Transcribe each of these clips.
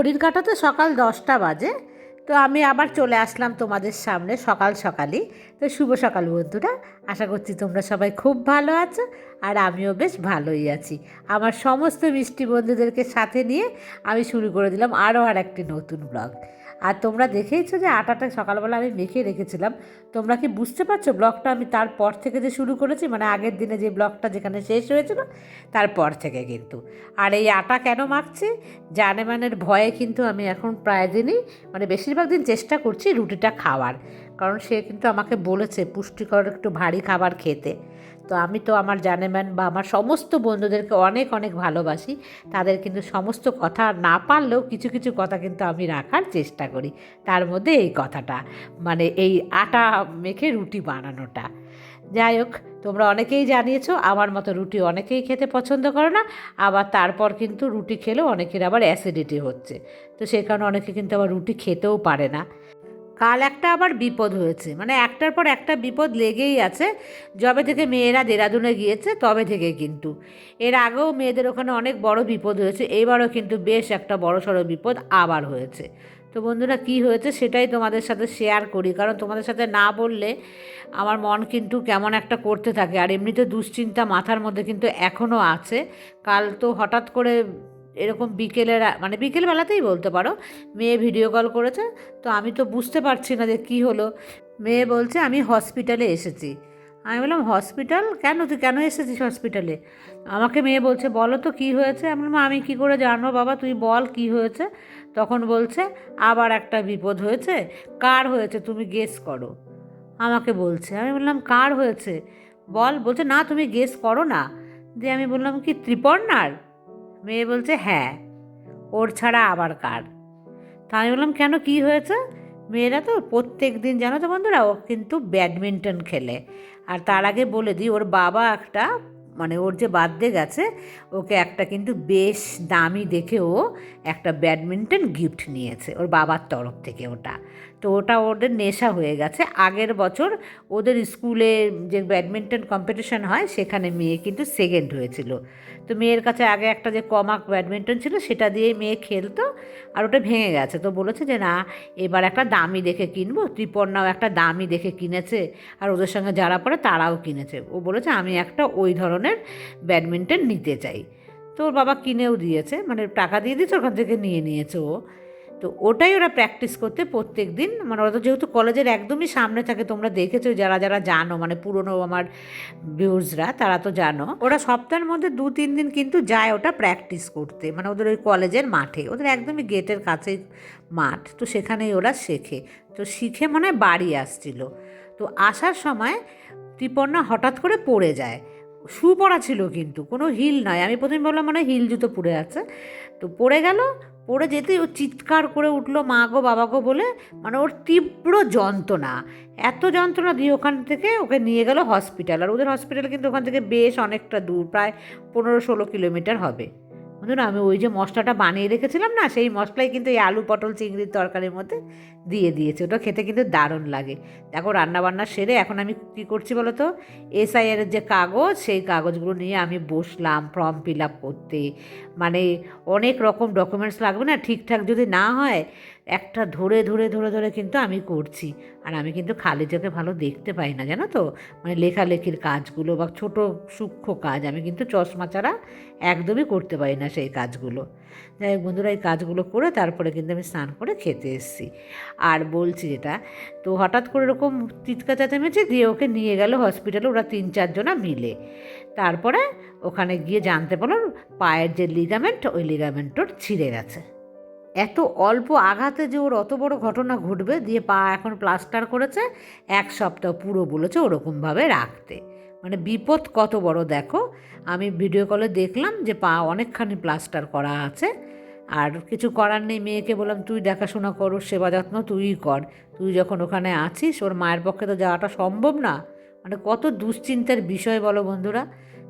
ঘড়ির কাটাতে সকাল দশটা বাজে, তো আমি আবার চলে আসলাম তোমাদের সামনে সকাল সকালই। তো শুভ সকাল বন্ধুরা, আশা করছি তোমরা সবাই খুব ভালো আছো আর আমিও বেশ ভালোই আছি। আমার সমস্ত মিষ্টি বন্ধুদেরকে সাথে নিয়ে আমি শুরু করে দিলাম আরও আর একটি নতুন ব্লগ আর তোমরা দেখেইছো যে আটাটা সকালবেলা আমি মেখে রেখেছিলাম। তোমরা কি বুঝতে পারছ ব্লগটা আমি তারপর থেকে যে শুরু করেছি? মানে আগের দিনে যে ব্লগটা যেখানে শেষ হয়েছিল, তারপর থেকে কিন্তু। আর এই আটা কেন মাখছি? জানেমানের ভয়ে কিন্তু আমি এখন প্রায় দিনই মানে বেশিরভাগ দিন চেষ্টা করছি রুটিটা খাওয়ার। কারণ সে কিন্তু আমাকে বলেছে পুষ্টিকর একটু ভারী খাবার খেতে। তো আমি তো আমার জানেম্যান বা আমার সমস্ত বন্ধুদেরকে অনেক অনেক ভালোবাসি। তাদের কিন্তু সমস্ত কথা না পারলেও কিছু কিছু কথা কিন্তু আমি রাখার চেষ্টা করি। তার মধ্যে এই কথাটা মানে এই আটা মেখে রুটি বানানোটা। যাই হোক, তোমরা অনেকেই জানিয়েছো, আমার মতো রুটি অনেকেই খেতে পছন্দ করে না। আবার তারপর কিন্তু রুটি খেলেও অনেকের আবার অ্যাসিডিটি হচ্ছে। তো সেই কারণে অনেকে কিন্তু আবার রুটি খেতেও পারে না। কাল একটা আবার বিপদ হয়েছে। মানে একটার পর একটা বিপদ লেগেই আছে। যবে থেকে মেয়েরা দেরাদুনে গিয়েছে, তবে থেকে কিন্তু। এর আগেও মেয়েদের ওখানে অনেক বড় বিপদ হয়েছে, এবারও কিন্তু বেশ একটা বড় সড়ো বিপদ আবার হয়েছে। তো বন্ধুরা, কি হয়েছে সেটাই তোমাদের সাথে শেয়ার করি। কারণ তোমাদের সাথে না বললে আমার মন কিন্তু কেমন একটা করতে থাকে। আর এমনিতে দুশ্চিন্তা মাথার মধ্যে কিন্তু এখনও আছে। কাল তো হঠাৎ করে এরকম বিকেলের মানে বিকেলবেলাতেই বলতে পারো, মেয়ে ভিডিও কল করেছে, তো আমি তো বুঝতে পারছি না যে কী হলো। মেয়ে বলছে, আমি হসপিটালে এসেছি। আমি বললাম হসপিটাল কেন তুই কেন এসেছিস হসপিটালে আমাকে মেয়ে বলছে, বলো তো কী হয়েছে? আমি বললাম, আমি কী করে জানব বাবা? তুই বল কী হয়েছে? তখন বলছে, আবার একটা বিপদ হয়েছে। কার হয়েছে তুমি গেস করো। আমাকে বলছে, আমি বললাম, কার হয়েছে? বল, বলছে, না, তুমি গেস করো না। দিয়ে আমি বললাম, কি, ত্রিপর্ণার? মেয়ে বলছে হ্যাঁ ওর ছাড়া আবার কার? তা আমি বললাম, কেন, কি হয়েছে? মেয়েরা তো প্রত্যেক দিন, জানো তো বন্ধুরা, ও কিন্তু ব্যাডমিন্টন খেলে। আর তার আগে বলে দিই, ওর বাবা একটা মানে ওর যে বার্থডে গেছে, ওকে একটা কিন্তু বেশ দামি দেখে ও একটা ব্যাডমিন্টন গিফট নিয়েছে, ওর বাবার তরফ থেকে ওটা। তো ওটা ওদের নেশা হয়ে গেছে। আগের বছর ওদের স্কুলে যে ব্যাডমিন্টন কম্পিটিশন হয়, সেখানে মেয়ে কিন্তু সেকেন্ড হয়েছিল। তো মেয়ের কাছে আগে একটা যে কমাক ব্যাডমিন্টন ছিল, সেটা দিয়ে মেয়ে খেলতো আর ওটা ভেঙে গেছে। তো বলেছে যে, না, এবার একটা দামি দেখে কিনবো। ত্রিপর্ণাও একটা দামি দেখে কিনেছে আর ওদের সঙ্গে যারা পড়ে তারাও কিনেছে। ও বলেছে, আমি একটা ওই ধরনের ব্যাডমিন্টন নিতে চাই। তো ওর বাবা কিনেও দিয়েছে মানে টাকা দিয়ে দিয়েছে, ওখান থেকে নিয়ে নিয়েছে ও। তো ওটাই ওরা প্র্যাকটিস করতে প্রত্যেক দিন মানে ওরা তো যেহেতু কলেজের একদমই সামনে থাকে, তোমরা দেখেছ, যারা যারা জানো মানে পুরনো আমার ভিউজরা তারা তো জানো। ওরা সপ্তাহের মধ্যে দু, তিন দিন কিন্তু যায় ওটা প্র্যাকটিস করতে। মানে ওদের ওই কলেজের মাঠে, ওদের একদমই গেটের কাছেই মাঠ, তো সেখানেই ওরা শেখে। তো শিখে মনে হয় বাড়ি আসছিল। তো আসার সময় ত্রিপর্ণা হঠাৎ করে পড়ে যায়। শু পরা ছিল কিন্তু, কোনো হিল নয়। আমি প্রথমে বললাম মানে হিল জুতো পরে আছে। তো পড়ে গেল পড়ে যেতেই ও চিৎকার করে উঠল মা গো, বাবা গো বলে। মানে ওর তীব্র যন্ত্রণা। এত যন্ত্রণা দিয়ে ওখান থেকে ওকে নিয়ে গেল হসপিটাল। আর ওদের হসপিটাল কিন্তু ওখান থেকে বেশ অনেকটা দূর, প্রায় পনেরো ষোলো কিলোমিটার হবে। বন্ধুরা, আমি ওই যে মশলাটা বানিয়ে রেখেছিলাম না, সেই মশলাই কিন্তু এই আলু পটল চিংড়ির তরকারির মধ্যে দিয়ে দিয়েছে। ওটা খেতে কিন্তু দারুণ লাগে। দেখো, রান্নাবান্না সেরে এখন আমি কী করছি বলো তো? এসআইআর যে কাগজ, সেই কাগজগুলো নিয়ে আমি বসলাম, ফর্ম ফিল আপ করতে। মানে অনেক রকম ডকুমেন্টস লাগবে না, ঠিকঠাক যদি না হয় একটা ধরে ধরে ধরে ধরে কিন্তু আমি করছি। আর আমি কিন্তু খালি চোখে ভালো দেখতে পাই না, জানো তো? মানে লেখালেখির কাজগুলো বা ছোট সূক্ষ্ম কাজ, আমি কিন্তু চশমা ছাড়া একদমই করতে পারি না সেই কাজগুলো। যাই হোক বন্ধুরা, এই কাজগুলো করে তারপরে কিন্তু আমি স্নান করে খেতে এসেছি। আর বলছি যেটা, তো হঠাৎ করে এরকম চিৎকা চেঁচামেচি দিয়ে ওকে নিয়ে গেল হসপিটালে ওরা তিন, চারজনা মিলে। তারপরে ওখানে গিয়ে জানতে পারলাম পায়ের যে লিগামেন্ট ওই লিগামেন্ট ওর ছিঁড়ে গেছে। এত অল্প আঘাতে যে ওর অত বড় ঘটনা ঘটবে, দিয়ে পা এখন প্লাস্টার করেছে, এক সপ্তাহ পুরো বলেছে ওরকমভাবে রাখতে। মানে বিপদ কত বড় দেখো। আমি ভিডিও কলে দেখলাম যে পা অনেকখানি প্লাস্টার করা আছে। আর কিছু করার নেই, মেয়েকে বললাম, তুই দেখাশোনা করো, সেবা যত্ন তুইই কর। তুই যখন ওখানে আছিস, ওর মায়ের পক্ষে তো যাওয়াটা সম্ভব না। মানে কত দুশ্চিন্তার বিষয় বলো বন্ধুরা,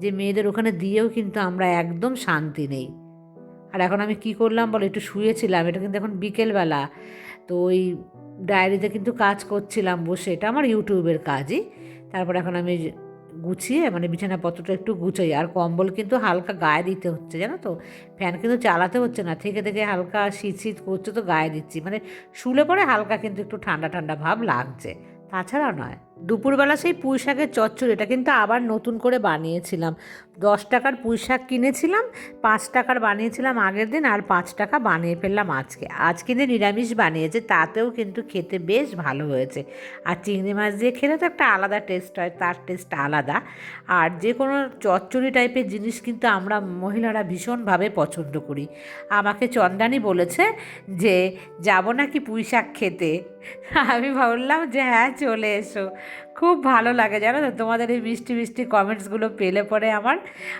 যে মেয়েদের ওখানে দিয়েও কিন্তু আমরা একদম শান্তি নেই। আর এখন আমি কি করলাম বলো, একটু শুয়েছিলাম, এটা কিন্তু এখন বিকেলবেলা। তো ওই ডায়েরিতে কিন্তু কাজ করছিলাম বসে, এটা আমার ইউটিউবের কাজই। তারপর এখন আমি গুছিয়ে মানে বিছানাপত্রটা একটু গুছাই, আর কম্বল কিন্তু হালকা গায়ে দিতে হচ্ছে, জানো তো? ফ্যান কিন্তু চালাতে হচ্ছে না, থেকে থেকে হালকা শীত শীত করছে তো গায়ে দিচ্ছি মানে শুলে পরে হালকা কিন্তু একটু ঠান্ডা ঠান্ডা ভাব লাগছে। তাছাড়া নয়, দুপুরবেলা সেই পুঁই শাকের চচ্চড়ি, এটা কিন্তু আবার নতুন করে বানিয়েছিলাম। দশ টাকার পুঁই শাক কিনেছিলাম, পাঁচ টাকার বানিয়েছিলাম আগের দিন আর পাঁচ টাকা বানিয়ে ফেললাম আজকে। আজ কিন্তু নিরামিষ বানিয়েছে, তাতেও কিন্তু খেতে বেশ ভালো হয়েছে। আর চিংড়ি মাছ দিয়ে খেলে তো একটা আলাদা টেস্ট হয়, তার টেস্ট আলাদা। আর যে কোনো চচ্চড়ি টাইপের জিনিস কিন্তু আমরা মহিলারা ভীষণভাবে পছন্দ করি। আমাকে চন্দানি বলেছে যে, যাব নাকি পুঁই শাক খেতে? আমি ভাবলাম যে হ্যাঁ চলে এসো। খুব ভালো লাগে, জানো তো? তোমাদের এই মিষ্টি মিষ্টি কমেন্টসগুলো পেলে পরে আমার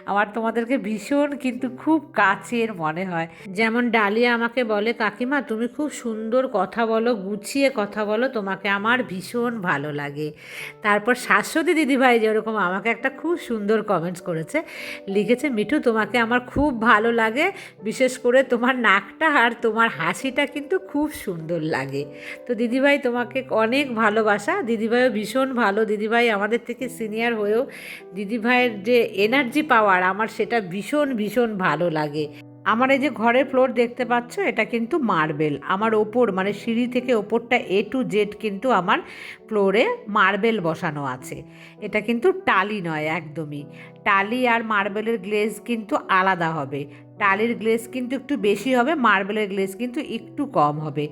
আমার তোমাদেরকে ভীষণ কিন্তু খুব কাছের মনে হয়। যেমন ডালিয়া আমাকে বলে, কাকিমা, তুমি খুব সুন্দর কথা বলো, গুছিয়ে কথা বলো, তোমাকে আমার ভীষণ ভালো লাগে। তারপর শাশ্বতী দিদিভাই যেরকম আমাকে একটা খুব সুন্দর কমেন্টস করেছে, লিখেছে, মিঠু, তোমাকে আমার খুব ভালো লাগে, বিশেষ করে তোমার নাকটা আর তোমার হাসিটা কিন্তু খুব সুন্দর লাগে। তো দিদিভাই তোমাকে অনেক ভালোবাসা, দিদিভাইও ভীষণ ভালো দিদিভাই আমাদের থেকে সিনিয়র হয়েও দিদিভাইয়ের যে এনার্জি পাওয়ার আমার সেটা ভীষণ ভীষণ ভালো লাগে। আমার এই যে ঘরের ফ্লোর দেখতে পাচ্ছ, এটা কিন্তু মার্বেল আমার ওপর মানে সিঁড়ি থেকে ওপরটা এ টু জেড কিন্তু আমার ফ্লোরে মার্বেল বসানো আছে। এটা কিন্তু টালি নয়, একদমই। টালি আর মার্বেলের গ্লেজ কিন্তু আলাদা হবে। টালির গ্লেজ কিন্তু একটু বেশি হবে মার্বেলের গ্লেজ কিন্তু একটু কম হবে।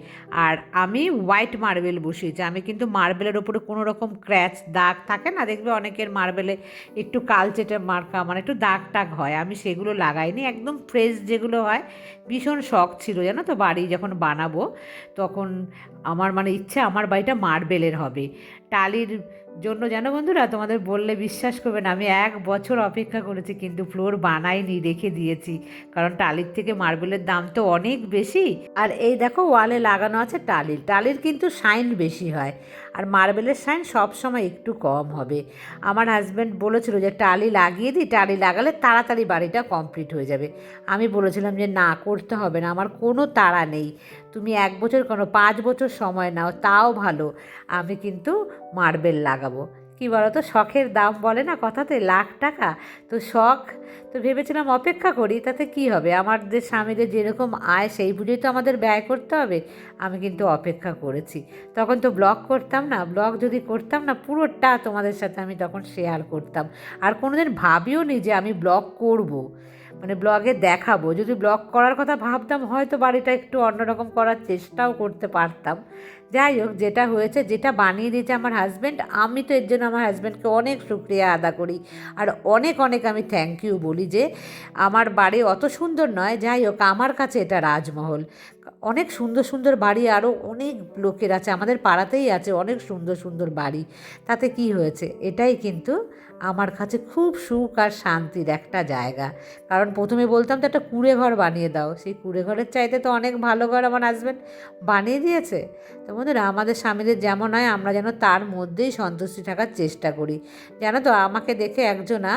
আর আমি হোয়াইট মার্বেল বসিয়েছি, আমি কিন্তু মার্বেলের ওপরে কোনো রকম ক্র্যাচ দাগ থাকে না? দেখবে অনেকের মার্বেলে একটু কালচেটে মার্কা মানে একটু দাগ টাগ হয়, আমি সেগুলো লাগাইনি। একদম ফ্রেশ যেগুলো হয় ভীষণ শখ ছিল, জানো তো, বাড়ি যখন বানাবো তখন আমার মানে ইচ্ছে আমার বাড়িটা মার্বেলের হবে। টালির জন্য জানো বন্ধুরা, তোমাদের বললে বিশ্বাস করবে না, আমি এক বছর অপেক্ষা করেছি কিন্তু ফ্লোর বানাইনি, রেখে দিয়েছি। কারণ টালির থেকে মার্বেলের দাম তো অনেক বেশি। আর এই দেখো ওয়ালে লাগানো আছে টালির টালির কিন্তু শাইন বেশি হয়। আর মার্বেলের সাইন সবসময় একটু কম হবে। আমার হাজব্যান্ড বলেছিল যে, টালি লাগিয়ে দিই, টালি লাগালে তাড়াতাড়ি বাড়িটা কমপ্লিট হয়ে যাবে। আমি বলেছিলাম যে, না, করতে হবে না, আমার কোনো তাড়া নেই। তুমি এক বছর কোনো, পাঁচ বছর সময় নাও, তাও ভালো। আমি কিন্তু মার্বেল লাগাবো। কি বলো তো শখের দাম বলে না কথাতে লাখ টাকা? তো শখ, তো ভেবেছিলাম অপেক্ষা করি, তাতে কি হবে? আমাদের স্বামীদের যেরকম আয়, সেই বুঝেই তো আমাদের ব্যয় করতে হবে। আমি কিন্তু অপেক্ষা করেছি। তখন তো ব্লগ করতাম না, ব্লগ যদি করতাম না, পুরোটা তোমাদের সাথে আমি তখন শেয়ার করতাম। আর কোনোদিন ভাবিও নি যে আমি ব্লগ করব। মানে ব্লগে দেখাবো। যদি ব্লগ করার কথা ভাবতাম, হয়তো বাড়িটা একটু অন্যরকম করার চেষ্টাও করতে পারতাম। যাই হোক, যেটা হয়েছে, যেটা বানিয়ে দিয়েছে আমার হাজব্যান্ড আমি তো এর জন্য আমার হাজব্যান্ডকে অনেক শুক্রিয়া আদা করি। আর অনেক অনেক আমি থ্যাংক ইউ বলি যে, আমার বাড়ি অত সুন্দর নয়, যাই হোক, আমার কাছে এটা রাজমহল। অনেক সুন্দর সুন্দর বাড়ি আরও অনেক লোকের আছে, আমাদের পাড়াতেই আছে অনেক সুন্দর সুন্দর বাড়ি। তাতে কি হয়েছে? এটাই কিন্তু আমার কাছে খুব সুখ আর শান্তির একটা জায়গা। কারণ প্রথমে বলতাম তো একটা কুড়ে ঘর বানিয়ে দাও। সেই কুড়ে ঘরের চাইতে তো অনেক ভালো ঘর আমার হাজব্যান্ড বানিয়ে দিয়েছে। তো বন্ধুরা, আমাদের স্বামীদের যেমন হয়, আমরা যেন তার মধ্যেই সন্তুষ্টি থাকার চেষ্টা করি। জানো তো, আমাকে দেখে একজনা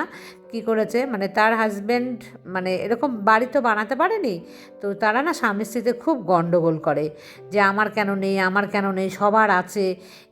কি করেছে? মানে তার হাজব্যান্ড মানে এরকম বাড়ি তো বানাতে পারেনি, তো তারা না স্বামী স্ত্রীতে খুব গণ্ডগোল করে যে আমার কেন নেই, আমার কেন নেই, সবার আছে।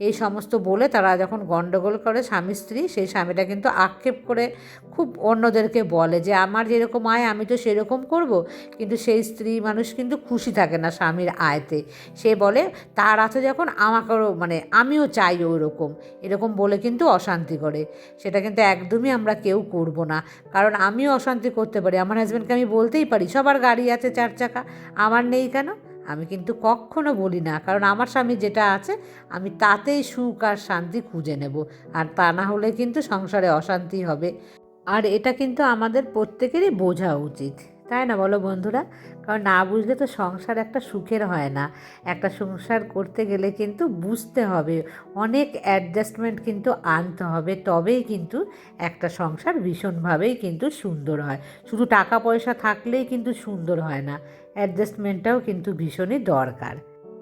এই সমস্ত বলে তারা যখন গণ্ডগোল করে স্বামী স্ত্রী, সেই স্বামীটা কিন্তু আক্ষেপ করে খুব অন্যদেরকে বলে যে আমার যেরকম আয়, আমি তো সেরকম করব। কিন্তু সেই স্ত্রী মানুষ কিন্তু খুশি থাকে না স্বামীর আয়তে। সে বলে, তার আছে যখন আমাকেও মানে আমিও চাই ওই রকম এরকম বলে কিন্তু অশান্তি করে। সেটা কিন্তু একদমই আমরা কেউ করব না। কারণ আমিও অশান্তি করতে পারি। আমার হাজব্যান্ডকে আমি বলতেই পারি, সবার গাড়ি আছে চার চাকা, আমার নেই কেন? আমি কিন্তু কখনো বলি না। কারণ আমার স্বামী যেটা আছে, আমি তাতেই সুখ আর শান্তি খুঁজে নেব। আর তা না হলে কিন্তু সংসারে অশান্তি হবে। আর এটা কিন্তু আমাদের প্রত্যেকেরই বোঝা উচিত। তাই না বলো বন্ধুরা? কারণ না বুঝলে তো সংসার একটা সুখের হয় না। একটা সংসার করতে গেলে কিন্তু বুঝতে হবে। অনেক অ্যাডজাস্টমেন্ট কিন্তু আনতে হবে। তবেই কিন্তু একটা সংসার ভীষণভাবেই কিন্তু সুন্দর হয়। শুধু টাকা পয়সা থাকলেই কিন্তু সুন্দর হয় না। অ্যাডজাস্টমেন্টটাও কিন্তু ভীষণই দরকার।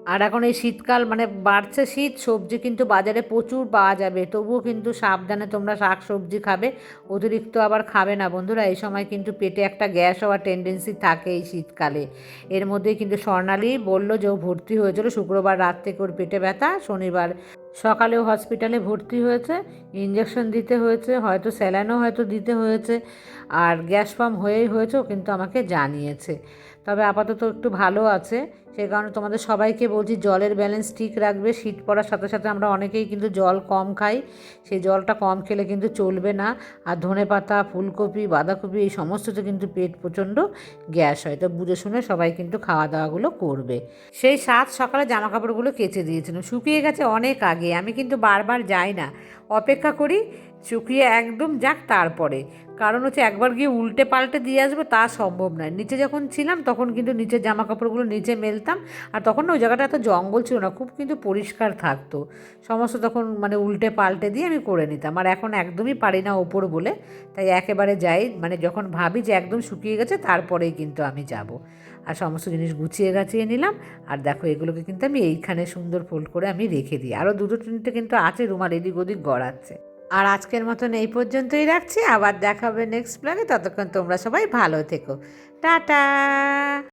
আর এখন এই শীতকাল মানে বাড়ছে শীত, সবজি কিন্তু বাজারে প্রচুর পাওয়া যাবে। তবুও কিন্তু সাবধানে তোমরা শাক সবজি খাবে, অতিরিক্ত আবার খাবে না। বন্ধুরা, এই সময় কিন্তু পেটে একটা গ্যাস হওয়ার টেন্ডেন্সি থাকে এই শীতকালে। এর মধ্যেই কিন্তু স্বর্ণালী বলল যে ও ভর্তি হয়েছিল শুক্রবার রাত থেকে ওর পেটে ব্যথা। শনিবার সকালেও হসপিটালে ভর্তি হয়েছে। ইঞ্জেকশন দিতে হয়েছে, হয়তো স্যালাইনও হয়তো দিতে হয়েছে। আর গ্যাস ফার্ম হয়েই হয়েছে, ও কিন্তু আমাকে জানিয়েছে। তবে আপাতত একটু ভালো আছে সেই কারণে তোমাদের সবাইকে বলছি জলের ব্যালেন্স ঠিক রাখবে, শীত পড়ার সাথে সাথে আমরা অনেকেই কিন্তু জল কম খাই সেই জলটা কম খেলে কিন্তু চলবে না। আর ধনে পাতা, ফুলকপি, বাঁধাকপি, এই সমস্ততে কিন্তু পেট প্রচণ্ড গ্যাস হয়। তো বুঝে শুনে সবাই কিন্তু খাওয়া দাওয়াগুলো করবে। সেই সাত সকালে জামা কাপড়গুলো কেচে দিয়েছিলাম। শুকিয়ে গেছে অনেক আগে, আমি কিন্তু বারবার যাই না। অপেক্ষা করি শুকিয়ে একদম যাক তারপরে। কারণ হচ্ছে একবার গিয়ে উল্টে পাল্টে দিয়ে আসব তা সম্ভব নয়। নিচে যখন ছিলাম তখন কিন্তু নিচের জামা কাপড়গুলো নিচে মেলতাম। আর তখন না ওই জায়গাটা এত জঙ্গল ছিল না, খুব কিন্তু পরিষ্কার থাকতো। সমস্ত তখন মানে উল্টে পাল্টে দিয়ে আমি করে নিতাম। আর এখন একদমই পারি না ওপর বলে। তাই একেবারে যাই। মানে যখন ভাবি যে একদম শুকিয়ে গেছে তারপরেই কিন্তু আমি যাব। আর সমস্ত জিনিস গুছিয়ে গাছিয়ে নিলাম। আর দেখো এগুলোকে কিন্তু আমি এইখানে সুন্দর ফোল্ড করে আমি রেখে দিই। আরও দুটো তিনটে কিন্তু আছে রুমাল এদিক ওদিক গড়াচ্ছে। আর আজকের মতন এই পর্যন্তই রাখছি। আবার দেখাবে নেক্সট ব্লগে ততক্ষণ তোমরা সবাই ভালো থেকো। টাটা!